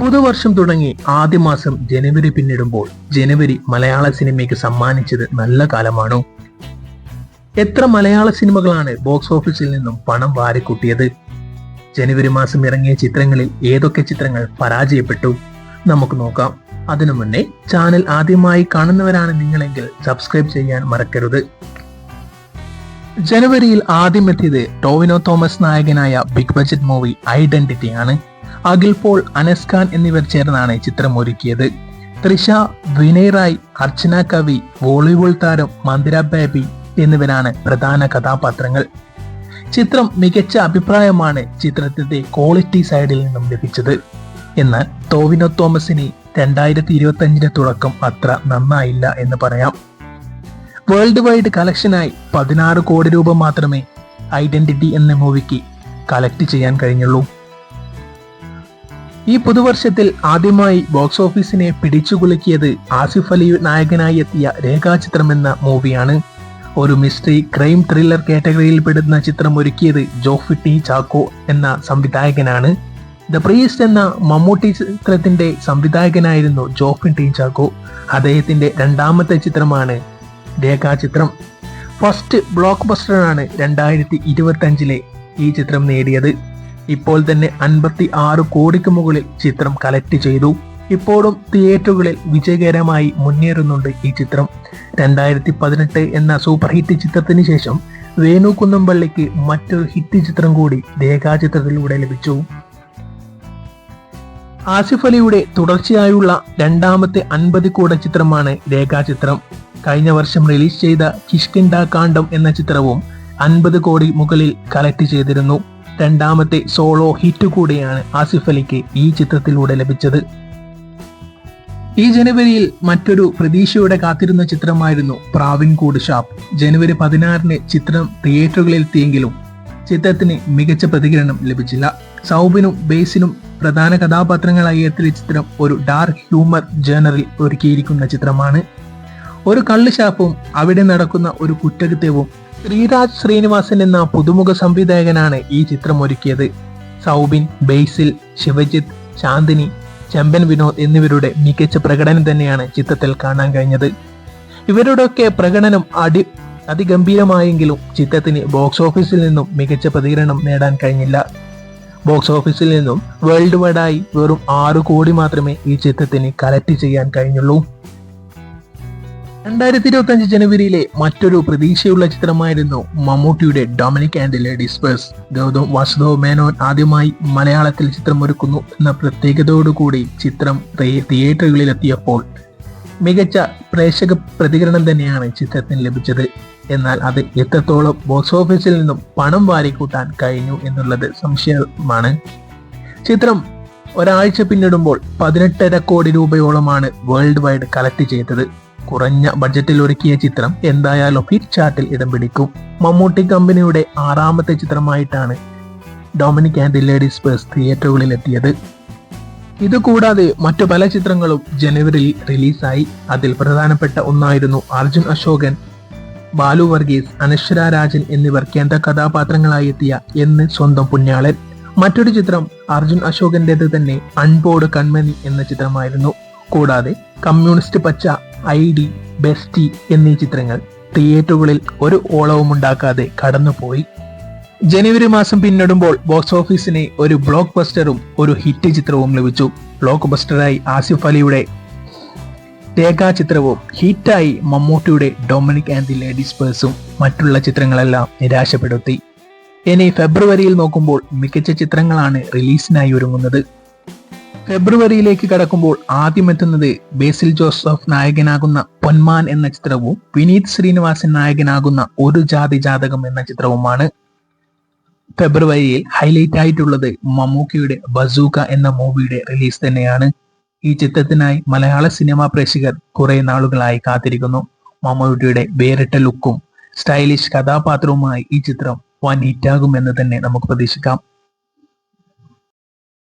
പുതുവർഷം തുടങ്ങി ആദ്യ മാസം ജനുവരി പിന്നിടുമ്പോൾ ജനുവരി മലയാള സിനിമയ്ക്ക് സമ്മാനിച്ചത് നല്ല കാലമാണോ. എത്ര മലയാള സിനിമകളാണ് ബോക്സ് ഓഫീസിൽ നിന്നും പണം വാരിക്കൂട്ടിയത്? ജനുവരി മാസം ഇറങ്ങിയ ചിത്രങ്ങളിൽ ഏതൊക്കെ ചിത്രങ്ങൾ പരാജയപ്പെട്ടു? നമുക്ക് നോക്കാം. അതിനു മുന്നേ ചാനൽ ആദ്യമായി കാണുന്നവരാണ് നിങ്ങളെങ്കിൽ സബ്സ്ക്രൈബ് ചെയ്യാൻ മറക്കരുത്. ജനുവരിയിൽ ആദ്യമെത്തിയത് ടോവിനോ തോമസ് നായകനായ ബിഗ് ബജറ്റ് മൂവി ഐഡന്റിറ്റി ആണ് അഖിൽ പോൾ അനസ് ഖാൻ എന്നിവർ ചേർന്നാണ് ചിത്രം ഒരുക്കിയത്. തൃഷ വിനയ് റായ് അർച്ചന കവി വോളിബോൾ താരം മന്ദിര ബേബി എന്നിവരാണ് പ്രധാന കഥാപാത്രങ്ങൾ. ചിത്രം മികച്ച അഭിപ്രായമാണ് ചിത്രത്തിന്റെ ക്വാളിറ്റി സൈഡിൽ നിന്നും ലഭിച്ചത്. എന്നാൽ ടോവിനോ തോമസിന് രണ്ടായിരത്തി ഇരുപത്തി അഞ്ചിന്റെ തുടക്കം അത്ര നന്നായില്ല എന്ന് പറയാം. വേൾഡ് വൈഡ് കളക്ഷനായി പതിനാറ് കോടി രൂപ മാത്രമേ ഐഡന്റിറ്റി എന്ന മൂവിക്ക് കളക്ട് ചെയ്യാൻ കഴിഞ്ഞുള്ളൂ. ഈ പുതുവർഷത്തിൽ ആദ്യമായി ബോക്സ് ഓഫീസിനെ പിടിച്ചുകുലുക്കിയത് ആസിഫ് അലി നായകനായി എത്തിയ രേഖാചിത്രം എന്ന മൂവിയാണ്. ഒരു മിസ്റ്ററി ക്രൈം ത്രില്ലർ കാറ്റഗറിയിൽ പെടുന്ന ചിത്രം ഒരുക്കിയത് ജോഫി ടി ചാക്കോ എന്ന സംവിധായകനാണ്. ദ പ്രീസ്റ്റ് എന്ന മമ്മൂട്ടി ചിത്രത്തിന്റെ സംവിധായകനായിരുന്നു ജോഫിൻ ടി ചാക്കോ. അദ്ദേഹത്തിന്റെ രണ്ടാമത്തെ ചിത്രമാണ് രേഖാചിത്രം ഫസ്റ്റ് ബ്ലോക്ക് ബസ്റ്ററാണ് രണ്ടായിരത്തി ഇരുപത്തി അഞ്ചിലെ ഈ ചിത്രം നേടിയത്. ഇപ്പോൾ തന്നെ അൻപത്തി ആറ് കോടിക്ക് മുകളിൽ ചിത്രം കളക്ട് ചെയ്തു. ഇപ്പോഴും തിയേറ്ററുകളിൽ വിജയകരമായി മുന്നേറുന്നുണ്ട് ഈ ചിത്രം. രണ്ടായിരത്തി പതിനെട്ട് എന്ന സൂപ്പർ ഹിറ്റ് ചിത്രത്തിന് ശേഷം വേണു കുന്നംപള്ളിക്ക് മറ്റൊരു ഹിറ്റ് ചിത്രം കൂടി രേഖാചിത്രത്തിലൂടെ ലഭിച്ചു. ആസിഫ് അലിയുടെ തുടർച്ചയായുള്ള രണ്ടാമത്തെ അൻപത് കൂട ചിത്രമാണ് രേഖാചിത്രം. കഴിഞ്ഞ വർഷം റിലീസ് ചെയ്ത കിഷ്കിൻഡ കാണ്ഡം എന്ന ചിത്രവും അൻപത് കോടി മുകളിൽ കളക്ട് ചെയ്തിരുന്നു. രണ്ടാമത്തെ സോളോ ഹിറ്റ് കൂടിയാണ് ആസിഫ് അലിക്ക് ഈ ചിത്രത്തിലൂടെ ലഭിച്ചത്. ഈ ജനുവരിയിൽ മറ്റൊരു പ്രതീക്ഷയോടെ കാത്തിരുന്ന ചിത്രമായിരുന്നു പ്രാവിൻകൂട് ഷാപ്പ് ജനുവരി പതിനാറിന് ചിത്രം തിയേറ്ററുകളിൽ എത്തിയെങ്കിലും ചിത്രത്തിന് മികച്ച പ്രതികരണം ലഭിച്ചില്ല. സൗബിനും ബേസിനും പ്രധാന കഥാപാത്രങ്ങളായി എത്തിയ ചിത്രം ഒരു ഡാർക്ക് ഹ്യൂമർ ജേണറിൽ ഒരുക്കിയിരിക്കുന്ന ചിത്രമാണ്. ഒരു കള്ള് ഷാപ്പും അവിടെ നടക്കുന്ന ഒരു കുറ്റകൃത്യവും ശ്രീരാജ് ശ്രീനിവാസൻ എന്ന പുതുമുഖ സംവിധായകനാണ് ഈ ചിത്രം ഒരുക്കിയത് സൗബിൻ ബെയ്സിൽ ശിവജിത്ത് ചാന്ദിനി ചെമ്പൻ വിനോദ് എന്നിവരുടെ മികച്ച പ്രകടനം തന്നെയാണ് ചിത്രത്തിൽ കാണാൻ കഴിഞ്ഞത്. ഇവരുടെയൊക്കെ പ്രകടനം അടി അതിഗംഭീരമായെങ്കിലും ചിത്രത്തിന് ബോക്സ് ഓഫീസിൽ നിന്നും മികച്ച പ്രതികരണം നേടാൻ കഴിഞ്ഞില്ല. ബോക്സ് ഓഫീസിൽ നിന്നും വേൾഡ് വൈഡായി വെറും ആറു കോടി മാത്രമേ ഈ ചിത്രത്തിന് കളക്ട് ചെയ്യാൻ കഴിഞ്ഞുള്ളൂ. രണ്ടായിരത്തി ഇരുപത്തി അഞ്ച് ജനുവരിയിലെ മറ്റൊരു പ്രതീക്ഷയുള്ള ചിത്രമായിരുന്നു മമ്മൂട്ടിയുടെ Dominic and ladies purse Gautham Vasudev Menon ആദ്യമായി മലയാളത്തിൽ ചിത്രം ഒരുക്കുന്നു എന്ന പ്രത്യേകതയോടുകൂടി ചിത്രം തിയേറ്ററുകളിൽ എത്തിയപ്പോൾ മികച്ച പ്രേക്ഷക പ്രതികരണം തന്നെയാണ് ചിത്രത്തിന് ലഭിച്ചത്. എന്നാൽ അത് എത്രത്തോളം ബോക്സ് ഓഫീസിൽ നിന്നും പണം വാരിക്കൂട്ടാൻ കഴിഞ്ഞു എന്നുള്ളത് സംശയമാണ്. ചിത്രം ഒരാഴ്ച പിന്നിടുമ്പോൾ പതിനെട്ടര കോടി രൂപയോളമാണ് വേൾഡ് വൈഡ് കളക്ട് ചെയ്തത്. കുറഞ്ഞ ബഡ്ജറ്റിൽ ഒരുക്കിയ ചിത്രം എന്തായാലും ഹിറ്റ് ചാർട്ടിൽ ഇടം പിടിക്കും. മമ്മൂട്ടി കമ്പനിയുടെ ആറാമത്തെ ചിത്രമായിട്ടാണ് ഡൊമിനിക് ആൻഡ് ലേഡീസ് പേഴ്സ് തിയേറ്ററുകളിൽ എത്തിയത്. ഇതുകൂടാതെ മറ്റു പല ചിത്രങ്ങളും ജനുവരിയിൽ റിലീസായി അതിൽ പ്രധാനപ്പെട്ട ഒന്നായിരുന്നു അർജുൻ അശോകൻ ബാലു വർഗീസ് അനശ്വര രാജൻ എന്നിവർ കേന്ദ്ര കഥാപാത്രങ്ങളായി എത്തിയ എന്ന് സ്വന്തം പുണ്യാളൻ. മറ്റൊരു ചിത്രം അർജുൻ അശോകന്റേത് തന്നെ അൺബോർഡ് കൺമണി എന്ന ചിത്രമായിരുന്നു. കൂടാതെ കമ്മ്യൂണിസ്റ്റ് പച്ച ഐ ഡി ബെസ്റ്റി എന്നീ ചിത്രങ്ങൾ തിയേറ്ററുകളിൽ ഒരു ഓളവും ഉണ്ടാക്കാതെ കടന്നുപോയി. ജനുവരി മാസം പിന്നിടുമ്പോൾ ബോക്സ് ഓഫീസിന് ഒരു ബ്ലോക്ക് ബസ്റ്ററും ഒരു ഹിറ്റ് ചിത്രവും ലഭിച്ചു. ബ്ലോക്ക് ബസ്റ്ററായി ആസിഫ് അലിയുടെ രേഖാചിത്രവും ഹിറ്റായി മമ്മൂട്ടിയുടെ ഡൊമിനിക് ആൻഡ് ദി ലേഡീസ് പേഴ്സും മറ്റുള്ള ചിത്രങ്ങളെല്ലാം നിരാശപ്പെടുത്തി. ഇനി ഫെബ്രുവരിയിൽ നോക്കുമ്പോൾ മികച്ച ചിത്രങ്ങളാണ് റിലീസിനായി ഒരുങ്ങുന്നത്. ഫെബ്രുവരിയിലേക്ക് കടക്കുമ്പോൾ ആദ്യമെത്തുന്നത് ബേസിൽ ജോസഫ് നായകനാകുന്ന പൊന്മാൻ എന്ന ചിത്രവും വിനീത് ശ്രീനിവാസൻ നായകനാകുന്ന ഒരു ജാതി ജാതകം എന്ന ചിത്രവുമാണ് ഫെബ്രുവരിയിൽ ഹൈലൈറ്റ് ആയിട്ടുള്ളത് മമ്മൂക്കിയുടെ ബസൂക്ക എന്ന മൂവിയുടെ റിലീസ് തന്നെയാണ്. ഈ ചിത്രത്തിനായി മലയാള സിനിമാ പ്രേക്ഷകർ കുറെ നാളുകളായി കാത്തിരിക്കുന്നു. മമ്മൂട്ടിയുടെ വേറിട്ട ലുക്കും സ്റ്റൈലിഷ് കഥാപാത്രവുമായി ഈ ചിത്രം വൻ ഹിറ്റാകുമെന്ന് തന്നെ നമുക്ക് പ്രതീക്ഷിക്കാം.